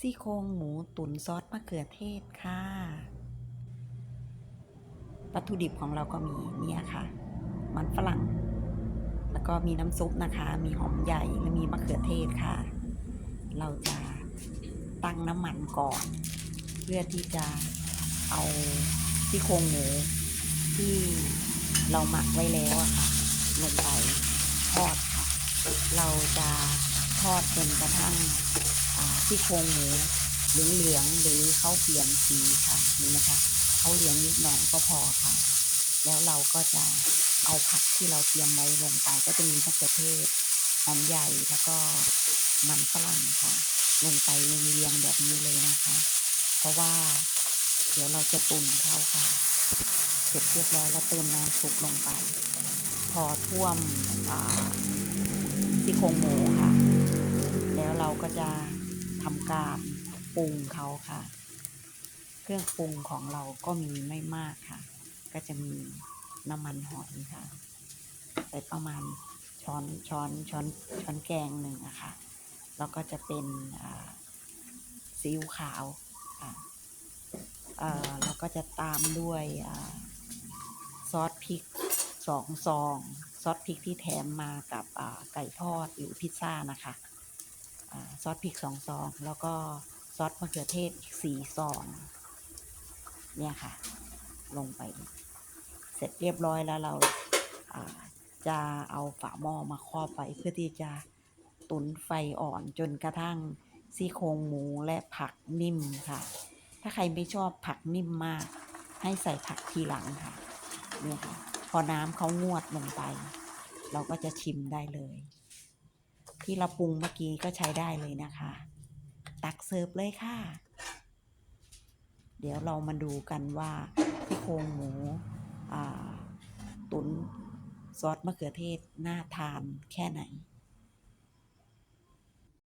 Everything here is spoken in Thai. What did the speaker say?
ซี่โครงหมูตุ๋นซอสมะเขือเทศค่ะ วัตถุดิบของเราก็มีเนี่ยค่ะ มันฝรั่ง แล้วก็มีน้ำซุปนะคะ มีหอมใหญ่และมีมะเขือเทศค่ะ เราจะตั้งน้ำมันก่อน เพื่อที่จะเอาซี่โครงหมูที่เราหมักไว้แล้วอะค่ะ ลงไปทอดค่ะ เราจะทอดจนกระทั่ง ซี่โครงหมูเหลืองๆหลืองหรือเขาเปลี่ยนสีค่ะเห็นไหมคะเขาเหลืองนิดหน่อยก็พอค่ะ แล้วเราก็จะเอาผักที่เราเตรียมไว้ลงไป ก็จะมีมะเขือเทศหอมใหญ่แล้วก็มันฝรั่งค่ะ ลงไปเรียงแบบนี้เลยนะคะ เพราะว่าเดี๋ยวเราจะตุนเข้าค่ะเสร็จเรียบร้อยแล้วเติมน้ำซุปลงไป พอท่วมซี่โครงหมูค่ะ แล้วเราก็จะ ทำการปรุงเขาค่ะ เครื่องปรุงของเราก็มีไม่มากค่ะ ก็จะมีน้ำมันหอยค่ะใส่ประมาณช้อนช้อนช้อนช้อนแกงหนึ่งอะค่ะแล้วก็จะเป็นซีอิ๊วขาวค่ะเอ่อแล้วก็จะตามด้วยอซอสพริกสองซอง ซอสพริกที่แถมมากับไก่ทอดหรือพิซซ่านะคะ ซอสพริกสองซอง แล้วก็ซอสมะเขือเทศอีกสี่ซอง เนี่ยค่ะ ลงไป เสร็จเรียบร้อยแล้วเราจะเอาฝาหม้อมาครอบไว้เพื่อที่จะตุนไฟอ่อนจนกระทั่งซี่โครงหมูและผักนิ่มค่ะ ถ้าใครไม่ชอบผักนิ่มมาก ให้ใส่ผักทีหลังค่ะเนี่ยค่ะ พอน้ำเขางวดลงไป เราก็จะชิมได้เลย ที่เราปรุงเมื่อกี้ก็ใช้ได้เลยนะคะ ตักเสิร์ฟเลยค่ะ เดี๋ยวเรามาดูกันว่าที่โครงหมูตุ๋นซอสมะเขือเทศน่าทานแค่ไหน